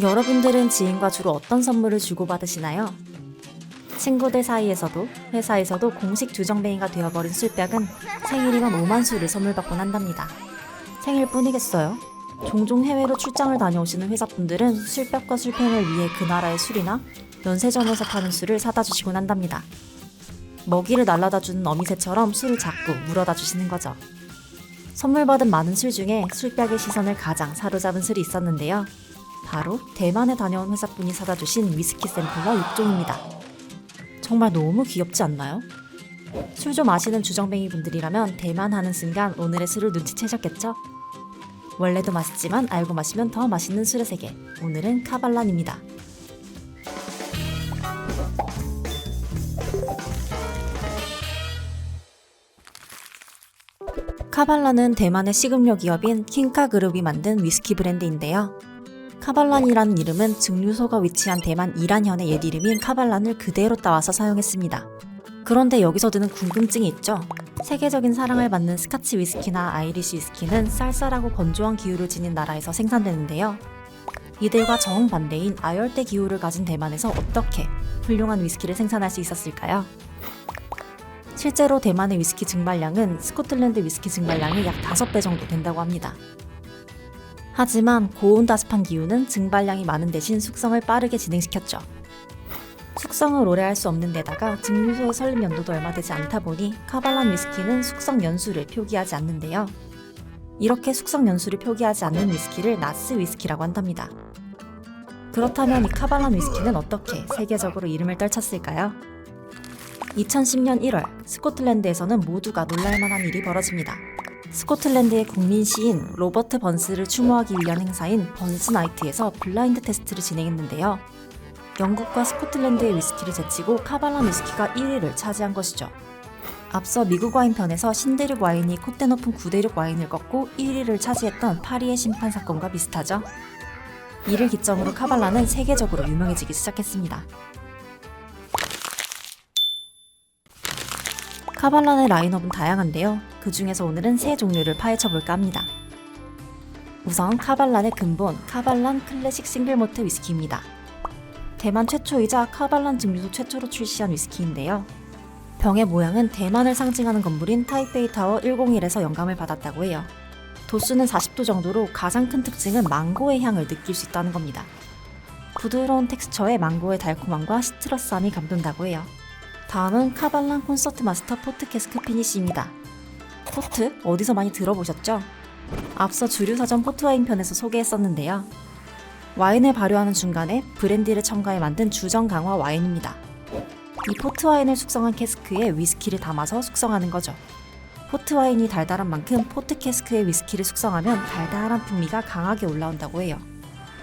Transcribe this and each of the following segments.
여러분들은 지인과 주로 어떤 선물을 주고받으시나요? 친구들 사이에서도 회사에서도 공식 주정뱅이가 되어버린 술백은 생일이면 5만 술을 선물 받곤 한답니다. 생일뿐이겠어요? 종종 해외로 출장을 다녀오시는 회사분들은 술백과 술팽을 위해 그 나라의 술이나 면세점에서 파는 술을 사다 주시곤 한답니다. 먹이를 날라다 주는 어미새처럼 술을 자꾸 물어다 주시는 거죠. 선물 받은 많은 술 중에 술백의 시선을 가장 사로잡은 술이 있었는데요. 바로 대만에 다녀온 회사분이 사다 주신 위스키 샘플러 6종입니다. 정말 너무 귀엽지 않나요? 술 좀 아시는 주정뱅이 분들이라면 대만 하는 순간 오늘의 술을 눈치채셨겠죠? 원래도 맛있지만 알고 마시면 더 맛있는 술의 세계. 오늘은 카발란입니다. 카발란은 대만의 식음료 기업인 킹카 그룹이 만든 위스키 브랜드인데요. 카발란이라는 이름은 증류소가 위치한 대만 이란현의 옛 이름인 카발란을 그대로 따와서 사용했습니다. 그런데 여기서 드는 궁금증이 있죠. 세계적인 사랑을 받는 스카치 위스키나 아이리시 위스키는 쌀쌀하고 건조한 기후를 지닌 나라에서 생산되는데요. 이들과 정반대인 아열대 기후를 가진 대만에서 어떻게 훌륭한 위스키를 생산할 수 있었을까요? 실제로 대만의 위스키 증발량은 스코틀랜드 위스키 증발량의 약 5배 정도 된다고 합니다. 하지만 고온 다습한 기후는 증발량이 많은 대신 숙성을 빠르게 진행시켰죠. 숙성을 오래 할 수 없는 데다가 증류소의 설립 연도도 얼마 되지 않다 보니 카발란 위스키는 숙성 연수를 표기하지 않는데요. 이렇게 숙성 연수를 표기하지 않는 위스키를 나스 위스키라고 한답니다. 그렇다면 이 카발란 위스키는 어떻게 세계적으로 이름을 떨쳤을까요? 2010년 1월 스코틀랜드에서는 모두가 놀랄만한 일이 벌어집니다. 스코틀랜드의 국민 시인 로버트 번스를 추모하기 위한 행사인 번스 나이트에서 블라인드 테스트를 진행했는데요. 영국과 스코틀랜드의 위스키를 제치고 카발란 위스키가 1위를 차지한 것이죠. 앞서 미국 와인 편에서 신대륙 와인이 콧대 높은 구대륙 와인을 꺾고 1위를 차지했던 파리의 심판 사건과 비슷하죠. 이를 기점으로 카발란은 세계적으로 유명해지기 시작했습니다. 카발란의 라인업은 다양한데요. 그 중에서 오늘은 세 종류를 파헤쳐 볼까 합니다. 우선 카발란의 근본 카발란 클래식 싱글모트 위스키입니다. 대만 최초이자 카발란 증류소 최초로 출시한 위스키인데요. 병의 모양은 대만을 상징하는 건물인 타이페이 타워 101에서 영감을 받았다고 해요. 도수는 40도 정도로 가장 큰 특징은 망고의 향을 느낄 수 있다는 겁니다. 부드러운 텍스처에 망고의 달콤함과 시트러스함이 감돈다고 해요. 다음은 카발란 콘서트 마스터 포트 캐스크 피니쉬입니다. 포트 어디서 많이 들어보셨죠? 앞서 주류 사전 포트 와인 편에서 소개했었는데요. 와인을 발효하는 중간에 브랜디를 첨가해 만든 주정 강화 와인입니다. 이 포트 와인을 숙성한 캐스크에 위스키를 담아서 숙성하는 거죠. 포트 와인이 달달한 만큼 포트 캐스크에 위스키를 숙성하면 달달한 풍미가 강하게 올라온다고 해요.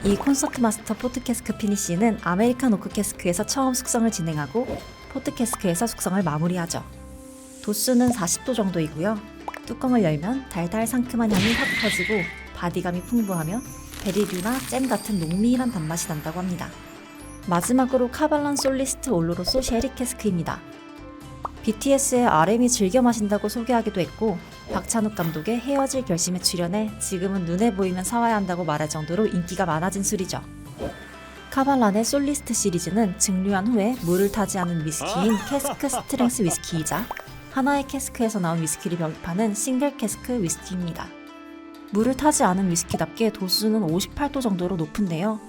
이 콘서트 마스터 포트 캐스크 피니쉬는 아메리칸 오크 캐스크에서 처음 숙성을 진행하고 포트 캐스크에서 숙성을 마무리하죠. 도수는 40도 정도이고요. 뚜껑을 열면 달달 상큼한 향이 확 퍼지고 바디감이 풍부하며 베리류나 잼 같은 농밀한 단맛이 난다고 합니다. 마지막으로 카발란 솔리스트 올로로소 쉐리 캐스크입니다. BTS의 RM이 즐겨 마신다고 소개하기도 했고 박찬욱 감독의 헤어질 결심에 출연해 지금은 눈에 보이면 사와야 한다고 말할 정도로 인기가 많아진 술이죠. 카발란의 솔리스트 시리즈는 증류한 후에 물을 타지 않은 위스키인 캐스크 스트렝스 위스키이자 하나의 캐스크에서 나온 위스키를 병입하는 싱글 캐스크 위스키입니다. 물을 타지 않은 위스키답게 도수는 58도 정도로 높은데요.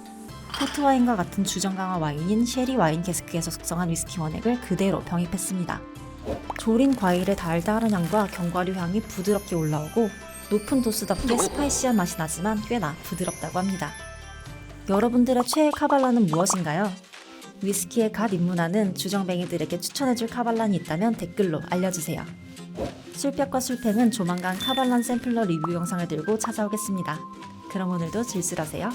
포트 와인과 같은 주정 강화 와인인 쉐리 와인 캐스크에서 숙성한 위스키 원액을 그대로 병입했습니다. 조린 과일의 달달한 향과 견과류 향이 부드럽게 올라오고 높은 도수답게 스파이시한 맛이 나지만 꽤나 부드럽다고 합니다. 여러분들의 최애 카발란은 무엇인가요? 위스키에 갓 입문하는 주정뱅이들에게 추천해줄 카발란이 있다면 댓글로 알려주세요. 술벽과 술팽은 조만간 카발란 샘플러 리뷰 영상을 들고 찾아오겠습니다. 그럼 오늘도 질술하세요.